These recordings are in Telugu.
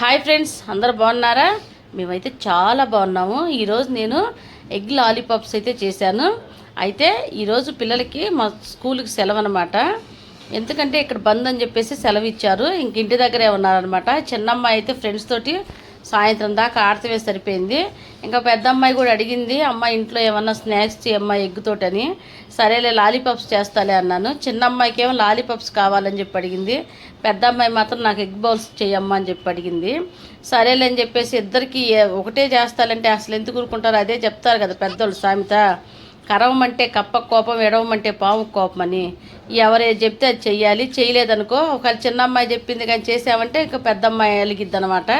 హాయ్ ఫ్రెండ్స్ అందరు బాగున్నారా? మేమైతే చాలా బాగున్నాము. ఈరోజు నేను ఎగ్ లాలీపాప్స్ అయితే చేశాను. అయితే ఈరోజు పిల్లలకి మా స్కూల్కి సెలవు అనమాట ఎందుకంటే ఇక్కడ బంద్ అని చెప్పేసి సెలవు ఇచ్చారు ఇంక ఇంటి దగ్గరే ఉన్నారనమాట చిన్నమ్మాయి అయితే ఫ్రెండ్స్ తోటి సాయంత్రం దాకా ఆడితే సరిపోయింది. ఇంకా పెద్ద అమ్మాయి కూడా అడిగింది అమ్మ ఇంట్లో ఏమన్నా స్నాక్స్ చేయమ్మా ఎగ్గుతోటని. సరేలే లాలీపాప్స్ చేస్తాలే అన్నాను. చిన్న అమ్మాయికి ఏమో లాలీపాప్స్ కావాలని చెప్పి అడిగింది. పెద్ద అమ్మాయి మాత్రం నాకు ఎగ్ బౌల్స్ చేయమ్మా అని చెప్పి అడిగింది. సరేలే అని చెప్పేసి ఇద్దరికి ఒకటే చేస్తాలంటే అసలు ఎందుకు ఊరుకుంటారో అదే చెప్తారు కదా పెద్దోళ్ళు సామెత. కరవమంటే కప్ప కోపం ఎడవమంటే పాము కోపం అని ఎవరు చెప్తే అది చెయ్యాలి. చేయలేదనుకో ఒకవేళ చిన్న అమ్మాయి చెప్పింది కానీ చేసామంటే ఇంకా పెద్ద అమ్మాయి అలిగిద్ది అనమాట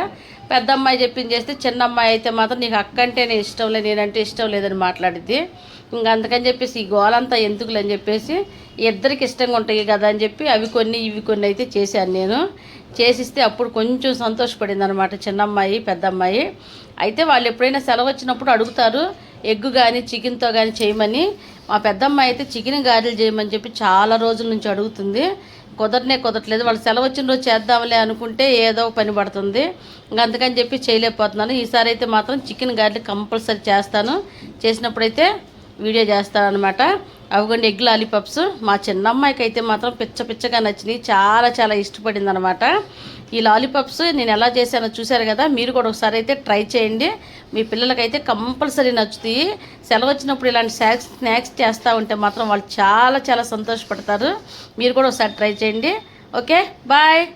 పెద్ద అమ్మాయి చెప్పింది చేస్తే చిన్న అమ్మాయి అయితే మాత్రం నీకు అక్కంటే నేను ఇష్టం లేదు నేనంటే ఇష్టం లేదని మాట్లాడిద్ది. ఇంకా అందుకని చెప్పేసి ఈ గోలంతా ఎందుకులని చెప్పేసి ఇద్దరికి ఇష్టంగా ఉంటాయి కదా అని చెప్పి అవి కొన్ని ఇవి కొన్ని అయితే చేశాను నేను. చేసిస్తే అప్పుడు కొంచెం సంతోషపడింది అనమాట చిన్నమ్మాయి పెద్దమ్మాయి. అయితే వాళ్ళు ఎప్పుడైనా సెలవు వచ్చినప్పుడు అడుగుతారు ఎగ్గు కానీ చికెన్తో కానీ చేయమని మా పెద్దమ్మ అయితే చికెన్ గారెలు చేయమని చెప్పి చాలా రోజుల నుంచి అడుగుతుంది. కుదరనే కుదరట్లేదు. వాళ్ళు సెలవు వచ్చిన రోజు చేద్దాంలే అనుకుంటే ఏదో పని పడుతుంది. ఇంకా అందుకని చెప్పి చేయలేకపోతున్నాను. ఈసారి అయితే మాత్రం చికెన్ గారెలు కంపల్సరీ చేస్తాను. చేసినప్పుడైతే వీడియో చేస్తాను అనమాట అవిగోండి ఎగ్ లాలీపాప్స్ మా చిన్నమ్మాయికి అయితే మాత్రం పిచ్చ పిచ్చగా నచ్చినాయి చాలా చాలా ఇష్టపడింది అనమాట ఈ లాలీపాప్స్ నేను ఎలా చేశానో చూశారు కదా మీరు కూడా ఒకసారి అయితే ట్రై చేయండి. మీ పిల్లలకైతే కంపల్సరీ నచ్చుతాయి. సెలవు వచ్చినప్పుడు ఇలాంటి స్నాక్స్ స్నాక్స్ చేస్తూ ఉంటే మాత్రం వాళ్ళు చాలా చాలా సంతోషపడతారు. మీరు కూడా ఒకసారి ట్రై చేయండి. Okay bye.